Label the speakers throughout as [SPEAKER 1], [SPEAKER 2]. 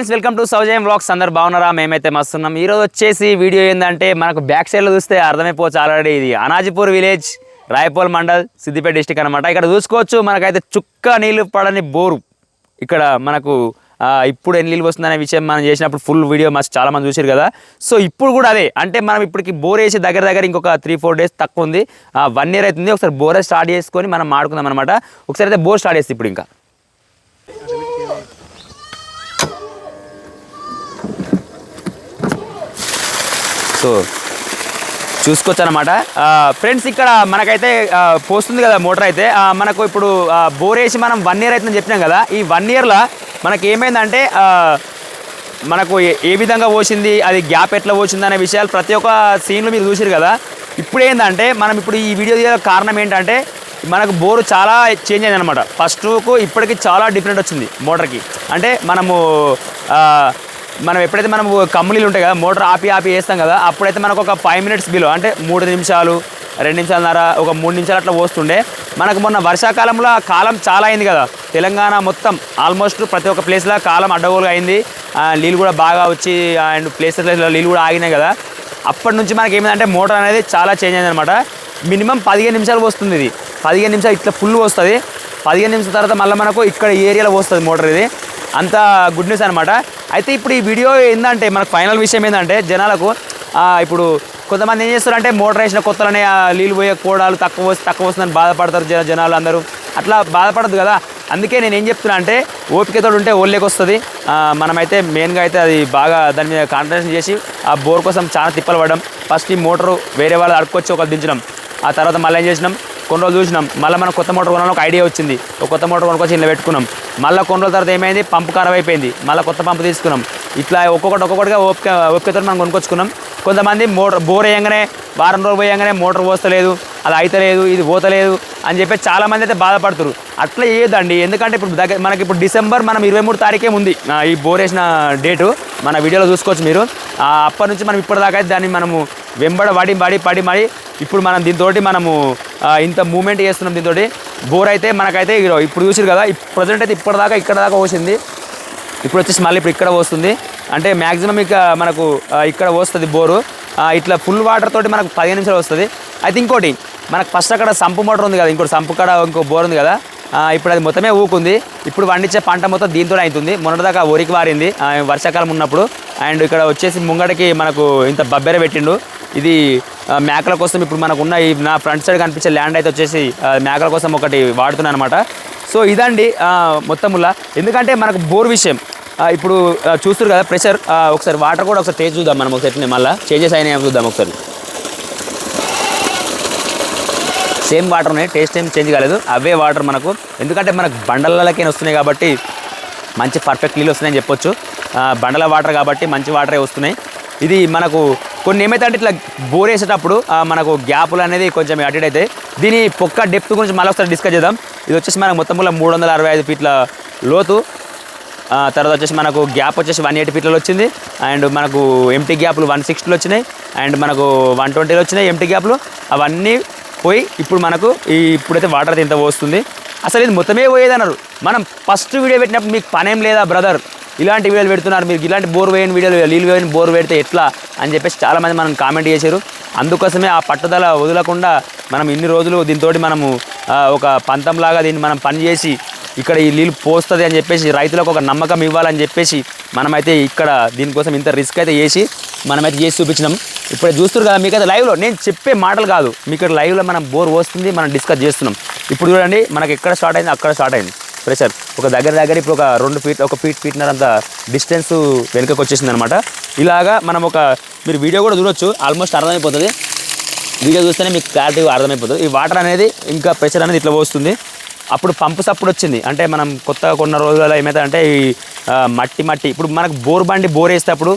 [SPEAKER 1] Friends welcome to Saujayam vlogs అందరు బాగున్నారా? మేమైతే మస్తున్నాం. ఈరోజు వచ్చేసి వీడియో ఏంటంటే మనకు బ్యాక్ సైడ్లో చూస్తే అర్థమైపోవచ్చు ఆల్రెడీ ఇది. అనాజిపూర్ విలేజ్ రాయపోల్ మండల్ సిద్దిపేట డిస్టిక్ అనమాట ఇక్కడ చూసుకోవచ్చు మనకైతే చుక్క నీళ్ళు పడని బోరు. ఇక్కడ మనకు ఇప్పుడు ఎన్ని నీళ్ళు వస్తుందనే విషయం మనం చేసినప్పుడు ఫుల్ వీడియో మస్తు చాలా మంది చూసారు కదా. సో ఇప్పుడు కూడా అదే. అంటే మనం ఇప్పటికి బోర్ వేసి దగ్గర దగ్గర ఇంకొక త్రీ ఫోర్ డేస్ తక్కువ ఉంది. వన్ ఇయర్ అవుతుంది. ఒకసారి బోరే స్టార్ట్ చేసుకొని మనం ఆడుకుందాం అనమాట ఒకసారి అయితే బోర్ స్టార్ట్ చేస్తే ఇప్పుడు ఇంకా. సో చూసుకోవచ్చు అనమాట ఫ్రెండ్స్ ఇక్కడ మనకైతే పోస్తుంది కదా మోటార్ అయితే. మనకు ఇప్పుడు బోర్ వేసి మనం వన్ ఇయర్ అవుతుందని చెప్పినాం కదా. ఈ వన్ ఇయర్లో మనకి ఏమైందంటే మనకు ఏ- విధంగా పోసింది అది గ్యాప్ ఎట్లా పోసింది అనే విషయాలు ప్రతి ఒక్క సీన్లో మీరు చూసారు కదా. ఇప్పుడు ఏంటంటే మనం ఇప్పుడు ఈ వీడియో తీయడం కారణం ఏంటంటే మనకు బోరు చాలా చేంజ్ అయింది అనమాట ఫస్ట్కు ఇప్పటికి చాలా డిఫరెంట్ వచ్చింది మోటార్కి. అంటే మనము మనం ఎప్పుడైతే మనం కమ్ములీలు ఉంటాయి కదా మోటార్ ఆపి ఆపి వేస్తాం కదా అప్పుడైతే మనకు ఒక ఫైవ్ మినిట్స్ బిలో అంటే మూడు నిమిషాలు రెండు నిమిషాలన్నర ఒక మూడు నిమిషాలు అట్లా పోస్తుండే. మనకు మొన్న వర్షాకాలంలో కాలం చాలా అయింది కదా. తెలంగాణ మొత్తం ఆల్మోస్ట్ ప్రతి ఒక్క ప్లేస్లో కాలం అడ్డగోలుగా అయింది. నీళ్ళు కూడా బాగా వచ్చి అండ్ ప్లేసెస్ నీళ్ళు కూడా ఆగినాయి కదా. అప్పటి నుంచి మనకి ఏమైందంటే మోటార్ అనేది చాలా చేంజ్ అయింది అనమాట మినిమం పదిహేను నిమిషాలు వస్తుంది ఇది. పదిహేను నిమిషాలు ఇట్లా ఫుల్ వస్తుంది పదిహేను నిమిషాల తర్వాత మళ్ళీ మనకు ఇక్కడ ఈ ఏరియాలో వస్తుంది మోటార్ ఇది. అంత గుడ్ న్యూస్ అనమాట అయితే ఇప్పుడు ఈ వీడియో ఏంటంటే మనకు ఫైనల్ విషయం ఏంటంటే జనాలకు ఇప్పుడు కొంతమంది ఏం చేస్తారంటే మోటార్ వేసిన కొత్తలనే నీళ్ళు పోయే కోడాలు తక్కువ వస్తే తక్కువ వస్తుందని బాధపడతారు జన జనాలు అందరూ. అట్లా బాధపడదు కదా. అందుకే నేను ఏం చెప్తున్నా అంటే ఓపికతో ఉంటే ఓళ్ళకి వస్తుంది. మనమైతే మెయిన్గా అయితే అది బాగా దాని మీద కాన్సన్ట్రేషన్ చేసి ఆ బోర్ కోసం చాలా తిప్పలు పడడం. ఫస్ట్ ఈ మోటారు వేరే వాళ్ళు అడుక్కొచ్చి ఒకరు దించడం ఆ తర్వాత మళ్ళీ ఏం చేసినాం? కొన్ని రోజులు చూసినాం. మళ్ళీ మనం కొత్త మోటార్ కొనాలని ఒక ఐడియా వచ్చింది. ఒక కొత్త మోటార్ కొనుక్కొచ్చి ఇలా పెట్టుకున్నాం. మళ్ళీ కొన్ని రోజుల తర్వాత ఏమైంది? పంపు ఖరాబ్ అయిపోయింది. మళ్ళీ కొత్త పంపు తీసుకున్నాం. ఇట్లా ఒక్కొక్కటి ఒక్కొక్కటిగా ఓపిక ఓపికతో మనం కొనుక్కొచ్చుకున్నాం. కొంతమంది మోటార్ బోర్ వేయంగానే వారం రోజులు పోయంగానే మోటార్ పోస్తలేదు అది అయితలేదు ఇది పోతలేదు అని చెప్పి చాలామంది అయితే బాధపడుతారు అట్లా చేయొద్దండి. ఎందుకంటే ఇప్పుడు దగ్గర మనకి ఇప్పుడు డిసెంబర్ మనం ఇరవై మూడు తారీఖే ఉంది ఈ బోర్ వేసిన డేటు. మన వీడియోలో చూసుకోవచ్చు మీరు. అప్పటి నుంచి మనం ఇప్పటిదాకా అయితే దాన్ని మనము వెంబడ పడి పడి పడి మరి ఇప్పుడు మనం దీంతో మనము ఇంత మూమెంట్ చేస్తున్నాం దీంతో బోర్ అయితే మనకైతే ఇప్పుడు చూసారు కదా ప్రజెంట్ అయితే ఇప్పటిదాకా ఇక్కడ దాకా పోసింది. ఇప్పుడు వచ్చేసి మళ్ళీ ఇప్పుడు ఇక్కడ వస్తుంది అంటే మ్యాక్సిమం ఇక మనకు ఇక్కడ వస్తుంది బోరు. ఇట్లా ఫుల్ వాటర్ తోటి మనకు పదిహేను నిమిషాలు వస్తుంది. అయితే ఇంకోటి మనకు ఫస్ట్ అక్కడ సంపు మోటార్ ఉంది కదా ఇంకోటి సంపు కాడ ఇంకో బోర్ ఉంది కదా ఇప్పుడు అది మొత్తమే ఊకుంది. ఇప్పుడు పండించే పంట మొత్తం దీంతో అవుతుంది మొన్నటిదాకా వరికి వారింది వర్షాకాలం ఉన్నప్పుడు. అండ్ ఇక్కడ వచ్చేసి ముంగడికి మనకు ఇంత బబ్బెర పెట్టిండు. ఇది మేకల కోసం ఇప్పుడు మనకు ఉన్న ఈ నా ఫ్రంట్ సైడ్ కనిపించే ల్యాండ్ అయితే వచ్చేసి మేకల కోసం ఒకటి వాడుతున్నాను అనమాట. సో ఇదండి ఆ, మొత్తములా. ఎందుకంటే మనకు బోర్ విషయం. ఇప్పుడు చూస్తారు కదా ప్రెషర్ ఒకసారి వాటర్ కూడా ఒకసారి టేస్ట్ చూద్దాం మనం ఒకసారి మళ్ళీ. చేంజెస్ అయినాయి చూద్దాం ఒకసారి. సేమ్ వాటర్ ఉన్నాయి టేస్ట్ ఏం చేంజ్ కాలేదు. అవే వాటర్ మనకు. ఎందుకంటే మనకు బండలకే వస్తున్నాయి కాబట్టి మంచి పర్ఫెక్ట్ నీళ్ళు వస్తున్నాయని చెప్పొచ్చు. బండల వాటర్ కాబట్టి మంచి వాటరే వస్తున్నాయి. ఇది మనకు కొన్ని ఏమైతే అంటే ఇట్లా బోర్ వేసేటప్పుడు మనకు గ్యాపులు అనేది కొంచెం అటు అవుతాయి. దీని పొక్క డెప్త్ గురించి మళ్ళీ ఒకసారి డిస్కస్ చేద్దాం. ఇది వచ్చేసి మనకు మొత్తం మూడు వందల అరవై ఐదు ఫీట్ల లోతు. తర్వాత వచ్చేసి మనకు గ్యాప్ వచ్చేసి వన్ ఎయిటీ ఫీట్లలో వచ్చింది. అండ్ మనకు ఎంటీ గ్యాప్లు వన్ సిక్స్టీలో వచ్చినాయి. అండ్ మనకు వన్ ట్వంటీలో వచ్చినాయి ఎంటీ గ్యాప్లు అవన్నీ పోయి ఇప్పుడు మనకు ఈ ఇప్పుడైతే వాటర్ అయితే ఇంత పోస్తుంది. అసలు ఇది మొత్తమే పోయేదన్నారు మనం ఫస్ట్ వీడియో పెట్టినప్పుడు మీకు పనేం లేదా బ్రదర్ ఇలాంటి వీడియోలు పెడుతున్నారు. మీరు ఇలాంటి బోర్ వేయని వీడియోలు నీళ్ళు వేయని బోర్ పెడితే ఎట్లా? అని చెప్పేసి చాలామంది మనం కామెంట్ చేశారు. అందుకోసమే ఆ పట్టుదల వదలకుండా మనం ఇన్ని రోజులు దీంతో మనము ఒక పంతంలాగా దీన్ని మనం పని చేసి ఇక్కడ ఈ నీళ్ళు పోస్తుంది అని చెప్పేసి రైతులకు ఒక నమ్మకం ఇవ్వాలని చెప్పేసి మనమైతే ఇక్కడ దీనికోసం ఇంత రిస్క్ అయితే చేసి మనమైతే చేసి చూపించినాం. ఇప్పుడు చూస్తారు కదా మీకు అయితే లైవ్లో నేను చెప్పే మాటలు కాదు. మీకు ఇక్కడ లైవ్లో మనం బోర్ వస్తుంది మనం డిస్కస్ చేస్తున్నాం. ఇప్పుడు చూడండి మనకి ఎక్కడ స్టార్ట్ అయింది అక్కడ స్టార్ట్ అయింది. ప్రెషర్ ఒక దగ్గర దగ్గర ఇప్పుడు ఒక రెండు ఫీట్ ఒక ఫీట్ ఫీట్నర్ అంత డిస్టెన్స్ వెనుకకు వచ్చేసింది అనమాట ఇలాగా మనం ఒక మీరు వీడియో కూడా చూడొచ్చు ఆల్మోస్ట్ అర్థమైపోతుంది. వీడియో చూస్తేనే మీకు క్లారిటీగా అర్థమైపోతుంది. ఈ వాటర్ అనేది ఇంకా ప్రెషర్ అనేది ఇట్లా పోస్తుంది. అప్పుడు పంపు సప్పుడు వచ్చింది. అంటే మనం కొత్తగా కొన్న రోజులలో ఏమైతే అంటే ఈ మట్టి మట్టి. ఇప్పుడు మనకు బోర్ బండి బోర్ వేసేటప్పుడు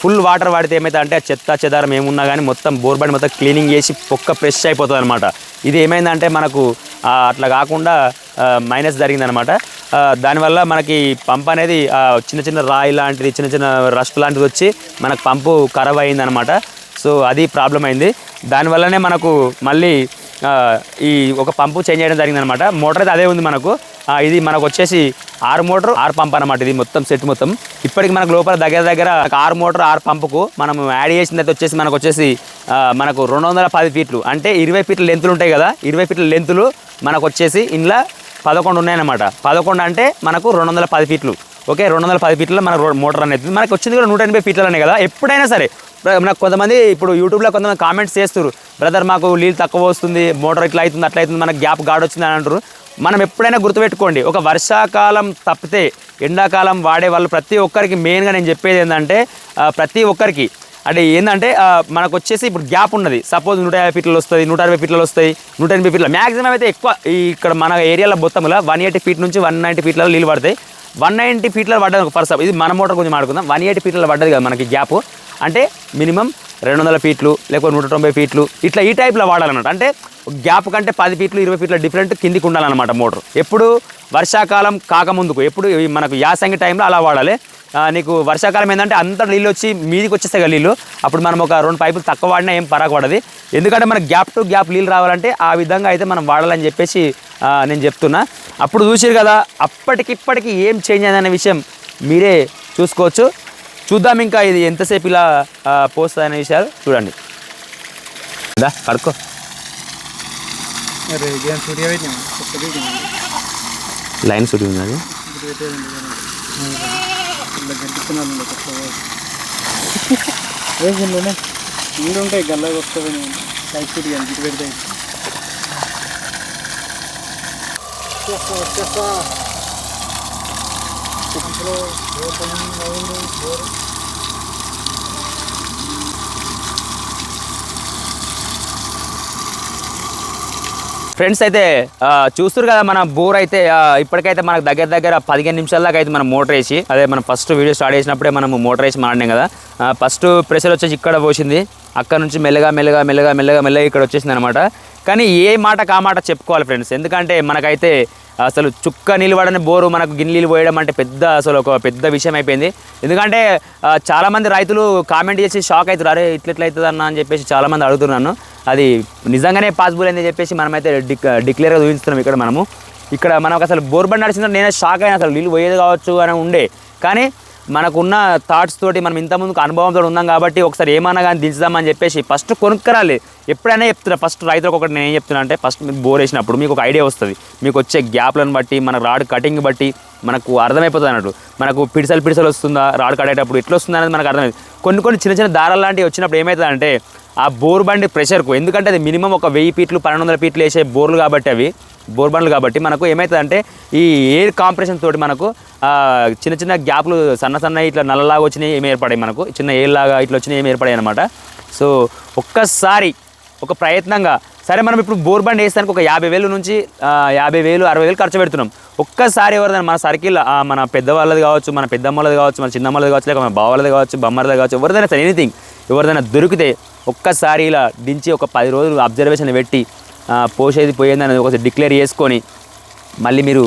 [SPEAKER 1] ఫుల్ వాటర్ వాడితే ఏమైతే అంటే చెత్త చెదారం ఏమున్నా కానీ మొత్తం బోర్ బండి మొత్తం క్లీనింగ్ చేసి పొక్క ఫ్రెష్ అయిపోతుంది అనమాట ఇది ఏమైందంటే మనకు అట్లా కాకుండా మైనస్ జరిగిందనమాట దానివల్ల మనకి పంప్ అనేది చిన్న చిన్న రాయి లాంటిది చిన్న చిన్న రస్ట్ లాంటిది వచ్చి మనకు పంపు ఖరాబ్ అయిందనమాట సో అది ప్రాబ్లం అయింది. దానివల్లనే మనకు మళ్ళీ ఈ ఒక పంపు చేంజ్ చేయడం జరిగిందనమాట మోటార్ అయితే అదే ఉంది మనకు. ఇది మనకు వచ్చేసి ఆరు మోటార్ ఆరు పంప్ అనమాట ఇది మొత్తం సెట్ మొత్తం. ఇప్పటికి మనకు లోపల దగ్గర దగ్గర ఒక ఆరు మోటార్ ఆరు పంపుకు మనం యాడ్ చేసిన తర్వాత వచ్చేసి మనకు వచ్చేసి మనకు రెండు వందల పది ఫీట్లు. అంటే ఇరవై ఫీట్ల లెంతులు ఉంటాయి కదా ఇరవై ఫీట్ల లెంతులు మనకు వచ్చేసి ఇంట్లో పదకొండు ఉన్నాయన్నమాట. పదకొండు అంటే మనకు రెండు వందల పది ఫీట్లు. ఓకే రెండు వందల పది ఫీట్ల మన మోటార్ అనేది మనకు వచ్చింది కూడా నూట ఎనభై ఫీట్లనే కదా. ఎప్పుడైనా సరే నాకు కొంతమంది ఇప్పుడు యూట్యూబ్లో కొంతమంది కామెంట్స్ చేస్తారు బ్రదర్ మాకు నీళ్ళు తక్కువ వస్తుంది మోటార్ ఇట్లా అవుతుంది అట్లా అవుతుంది మనకు గ్యాప్ గాడ్ వచ్చింది అని అంటారు మనం ఎప్పుడైనా గుర్తుపెట్టుకోండి ఒక వర్షాకాలం తప్పితే ఎండాకాలం వాడే వాళ్ళు ప్రతి ఒక్కరికి మెయిన్గా నేను చెప్పేది ఏంటంటే ప్రతి ఒక్కరికి. అంటే ఏంటంటే మనకు వచ్చేసి ఇప్పుడు గ్యాప్ ఉన్నది. సపోజ్ నూట యాభై ఫీట్లు వస్తుంది నూట అరవై ఫీట్లు వస్తాయి నూట ఎనభై ఫీట్లు. మ్యాక్సిమం అయితే ఎక్కువ ఇక్కడ మన ఏరియాలో మొత్తంలో వన్ ఎయిటీ ఫీట్ నుంచి వన్ నైంటీ ఫీట్లలో నీళ్ళు పడతాయి. వన్ నైంటీ ఫీట్లలో పడ్డది ఫర్ సప్ ఇది మన మోటార్ కొంచెం ఆడుకుందాం వన్ ఎయిటీ ఫీట్లలో పడ్డది కదా మనకి గ్యాప్. అంటే మినిమం రెండు వందల ఫీట్లు లేకపోతే నూట తొంభై ఫీట్లు ఇట్లా ఈ టైప్లో వాడాలన్నమాట. అంటే గ్యాప్ కంటే పది ఫీట్లు ఇరవై ఫీట్ల డిఫరెంట్ కిందికి ఉండాలన్నమాట మోటార్ ఎప్పుడు వర్షాకాలం కాకముందుకు ఎప్పుడు మనకు యాసంగి టైంలో అలా వాడాలి. నీకు వర్షాకాలం ఏంటంటే అంత నీళ్ళు వచ్చి మీదికి వచ్చేస్తాయి కదా నీళ్ళు. అప్పుడు మనం ఒక రెండు పైపులు తక్కువ వాడినా ఏం పరాకు ఎందుకంటే మనకు గ్యాప్ టు గ్యాప్ నీళ్ళు రావాలంటే ఆ విధంగా అయితే మనం వాడాలని చెప్పేసి నేను చెప్తున్నా. అప్పుడు చూసిరు కదా అప్పటికిప్పటికి ఏం చేంజ్ అయిందనే విషయం మీరే చూసుకోవచ్చు. చూద్దాం ఇంకా ఇది ఎంతసేపు ఇలా పోస్తుంది అనే విషయాలు చూడండి. దా
[SPEAKER 2] ఇది.
[SPEAKER 1] లైన్ సుడి ఉన్నది
[SPEAKER 2] ఉంటాయి గల్ల వస్తుంది సైడ్ సూట్ కానీ అయింది
[SPEAKER 1] ఫ్రెండ్స్ అయితే చూస్తారు కదా మన బోర్ అయితే ఇప్పటికైతే మనకు దగ్గర దగ్గర పదిహేను నిమిషాల దాకా అయితే మనం మోటర్ వేసి అదే మనం ఫస్ట్ వీడియో స్టార్ట్ చేసినప్పుడే మనం మోటర్ వేసి మాడినాం కదా. ఫస్ట్ ప్రెషర్ వచ్చేసి ఇక్కడ పోసింది. అక్కడ నుంచి మెల్లగా మెల్లగా మెల్లగా మెల్లగా మెల్లగా ఇక్కడ వచ్చేసింది అనమాట కానీ ఏ మాట కా మాట చెప్పుకోవాలి ఫ్రెండ్స్? ఎందుకంటే మనకైతే అసలు చుక్క నిలబడని బోరు మనకు గిన్నెలు పోయడం అంటే పెద్ద అసలు ఒక పెద్ద విషయం అయిపోయింది. ఎందుకంటే చాలామంది రైతులు కామెంట్ చేసి షాక్ అవుతారు అరే ఇట్లా ఇట్లా అవుతుంది అన్న అని చెప్పేసి చాలామంది అడుగుతున్నాను అది నిజంగానే పాసిబుల్ అని చెప్పేసి మనమైతే డిక్ డిక్లేర్గా చూపిస్తున్నాం ఇక్కడ మనము. ఇక్కడ మనకు అసలు బోర్ బండి నడిచిందో నేనే షాక్ అయినా అసలు నీళ్ళు పోయేది కావచ్చు అని ఉండే. కానీ మనకున్న థాట్స్ తోటి మనం ఇంత ముందుకు అనుభవంతో ఉన్నాం కాబట్టి ఒకసారి ఏమన్నా కానీ దించుదామని చెప్పేసి ఫస్ట్ కొనుక్కరాలి. ఎప్పుడైనా చెప్తున్నా ఫస్ట్ రైతులకు ఒకటి నేను ఏం చెప్తున్నా అంటే ఫస్ట్ మీకు బోర్ వేసినప్పుడు మీకు ఒక ఐడియా వస్తుంది. మీకు వచ్చే గ్యాప్లను బట్టి మన రాడ్ కటింగ్ బట్టి మనకు అర్థమైపోతుంది అన్నట్టు. మనకు పిడిసలు పిడిసలు వస్తుందా రాడ్ కట్టేటప్పుడు ఎట్లా వస్తుందా అనేది మనకు అర్థమైంది కొన్ని కొన్ని చిన్న చిన్న దారాలు లాంటివి వచ్చినప్పుడు ఏమవుతుందంటే ఆ బోర్ బండి ప్రెషర్కు ఎందుకంటే అది మినిమం ఒక వెయ్యి ఫీట్లు పన్నెండు వందల ఫీట్లు వేసే బోర్లు కాబట్టి అవి బోర్ బండ్లు కాబట్టి మనకు ఏమవుతుందంటే ఈ ఎయిర్ కాంప్రెషన్ తోటి మనకు చిన్న చిన్న గ్యాప్లు సన్న సన్న ఇట్లా నల్లలాగా వచ్చినాయి ఏమి ఏర్పడాయి మనకు చిన్న ఎయిర్ లాగా ఇట్లా వచ్చినాయి ఏమి ఏర్పడాయి అనమాట సో ఒక్కసారి ఒక ప్రయత్నంగా సరే మనం ఇప్పుడు బోర్ బండ్ వేస్తానికి ఒక యాభై వేలు నుంచి యాభై వేలు అరవై వేలు ఖర్చు పెడుతున్నాం. ఒక్కసారి ఎవరిదైనా మన సర్కిల్ మన పెద్దవాళ్ళది కావచ్చు మన పెద్దమ్మలది కావచ్చు మన చిన్నమ్మలది కావచ్చు లేక మన బావాలది కావచ్చు బొమ్మలది కావచ్చు ఎవరిదైనా సరే ఎనీథింగ్ ఎవరిదైనా దొరికితే ఒక్కసారి ఇలా దించి ఒక పది రోజులు అబ్జర్వేషన్ పెట్టి పోసేది పోయింది అనేది ఒకసారి డిక్లేర్ చేసుకొని మళ్ళీ మీరు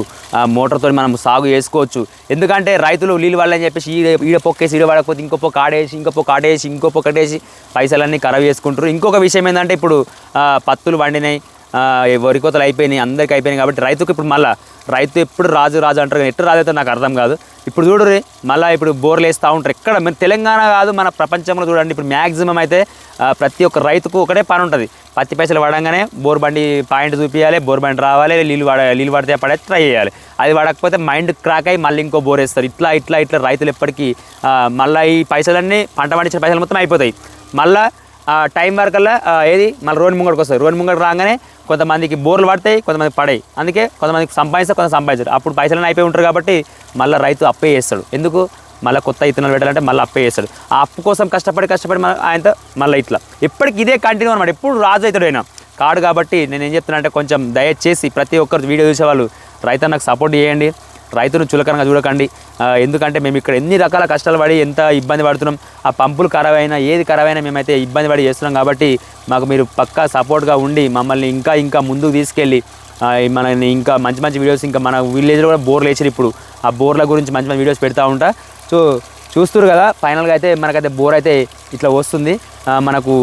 [SPEAKER 1] మోటార్తో మనం సాగు చేసుకోవచ్చు. ఎందుకంటే రైతులు నీళ్ళు వాళ్ళని చెప్పేసి ఈడ ఈడ పొక్కేసి ఈడ పడకపోతే ఇంకో పొక్క ఆడేసి ఇంకో పొక్క ఆడేసి ఇంకో పొక్క ఆడేసి పైసలన్నీ ఖరాబ్ చేసుకుంటారు. ఇంకొక విషయం ఏంటంటే ఇప్పుడు పత్తులు పండినాయి వరి కోతలు అయిపోయినాయి అందరికి అయిపోయినాయి కాబట్టి రైతుకు ఇప్పుడు మళ్ళీ రైతు ఎప్పుడు రాజు రాజు అంటారు కానీ ఎట్టు రాజు అయితే నాకు అర్థం కాదు. ఇప్పుడు చూడరు మళ్ళీ ఇప్పుడు బోర్లు వేస్తూ ఉంటారు. ఎక్కడ మన తెలంగాణ కాదు మన ప్రపంచంలో చూడండి. ఇప్పుడు మ్యాక్సిమం అయితే ప్రతి ఒక్క రైతుకు ఒకటే పని ఉంటుంది. పత్తి పైసలు పడంగానే బోర్ బండి పాయింట్ చూపించాలి బోర్ బండి రావాలి నీళ్ళు పడ నీళ్ళు పడితే పడే ట్రై చేయాలి. అది పడకపోతే మైండ్ క్రాక్ అయ్యి మళ్ళీ ఇంకో బోర్ వేస్తారు. ఇట్లా ఇట్లా ఇట్లా రైతులు ఎప్పటికీ మళ్ళీ ఈ పైసలన్నీ పంట పండించిన పైసలు మొత్తం అయిపోతాయి. మళ్ళీ టైం వరకల్లా ఏది? మళ్ళీ రోడ్ ముంగడికి వస్తారు. రోడ్డు ముంగడికి రాగానే కొంతమందికి బోర్లు పడతాయి కొంతమంది పడాయి. అందుకే కొంతమందికి సంపాదిస్తారు కొంత సంపాదించారు. అప్పుడు పైసలు అయిపోయి ఉంటారు కాబట్టి మళ్ళీ రైతు అప్పే చేస్తాడు. ఎందుకు? మళ్ళీ కొత్త ఇత్తనాలు పెట్టాలంటే మళ్ళీ అప్పే చేస్తాడు. ఆ అప్పు కోసం కష్టపడి కష్టపడి మన ఆయనతో మళ్ళీ ఇట్లా. ఎప్పటికి ఇదే కంటిన్యూ అనమాట. ఎప్పుడు రాజు అవుతాడు ఆయన. కాడు కాబట్టి నేను ఏం చెప్తున్నా అంటే కొంచెం దయచేసి ప్రతి ఒక్కరు వీడియో చూసేవాళ్ళు రైతన్నకు సపోర్ట్ చేయండి. రైతును చులకనగా చూడకండి. ఎందుకంటే మేము ఇక్కడ ఎన్ని రకాల కష్టాలు పడి ఎంత ఇబ్బంది పడుతున్నాం. ఆ పంపులు ఖరాబ్ అయినా ఏది ఖరాబ్ అయినా మేమైతే ఇబ్బంది పడి చేస్తున్నాం కాబట్టి మాకు మీరు పక్కా సపోర్ట్గా ఉండి మమ్మల్ని ఇంకా ఇంకా ముందుకు తీసుకెళ్ళి మన ఇంకా మంచి మంచి వీడియోస్ ఇంకా మన విలేజ్లో కూడా బోర్లు వేసారు ఇప్పుడు. ఆ బోర్ల గురించి మంచి మంచి వీడియోస్ పెడతా ఉంటా. సో చూస్తున్నారు కదా ఫైనల్గా అయితే మనకైతే బోర్ అయితే ఇట్లా వస్తుంది. మనకు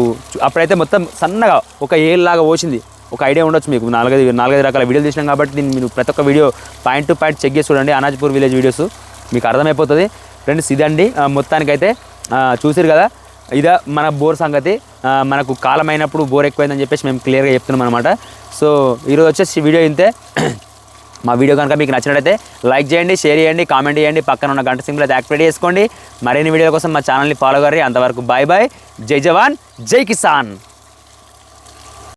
[SPEAKER 1] అప్పుడైతే మొత్తం సన్నగా ఒక ఏళ్ళలాగా పోసింది. ఒక ఐడియా ఉండొచ్చు మీకు. నాలుగైదు నాలుగైదు రకాల వీడియోలు తీసినాం కాబట్టి దీన్ని మీరు ప్రతి ఒక్క video point to point check చేసి చూడండి. అనాజ్పూర్ విలేజ్ వీడియోస్ మీకు అర్థమైపోతుంది. ఫ్రెండ్స్ ఇదండి. మొత్తానికైతే చూసారు కదా. ఇదా మన బోర్ సంగతి. మనకు మనకు కాలమైనప్పుడు బోర్ ఎక్కువైందని చెప్పేసి మేము క్లియర్గా చెప్తున్నాం అనమాట సో ఈరోజు వచ్చేసి వీడియో ఇంతే. మా వీడియో కనుక మీకు నచ్చినట్లయితే లైక్ చేయండి షేర్ చేయండి కామెంట్ చేయండి. పక్కన ఉన్న గంట సింబల్ అయితే యాక్టివేట్ చేసుకోండి. మరిన్ని వీడియోల కోసం మా ఛానల్ని ఫాలో కర్రీ. అంతవరకు బాయ్ బాయ్ జై జవాన్. జై కిసాన్.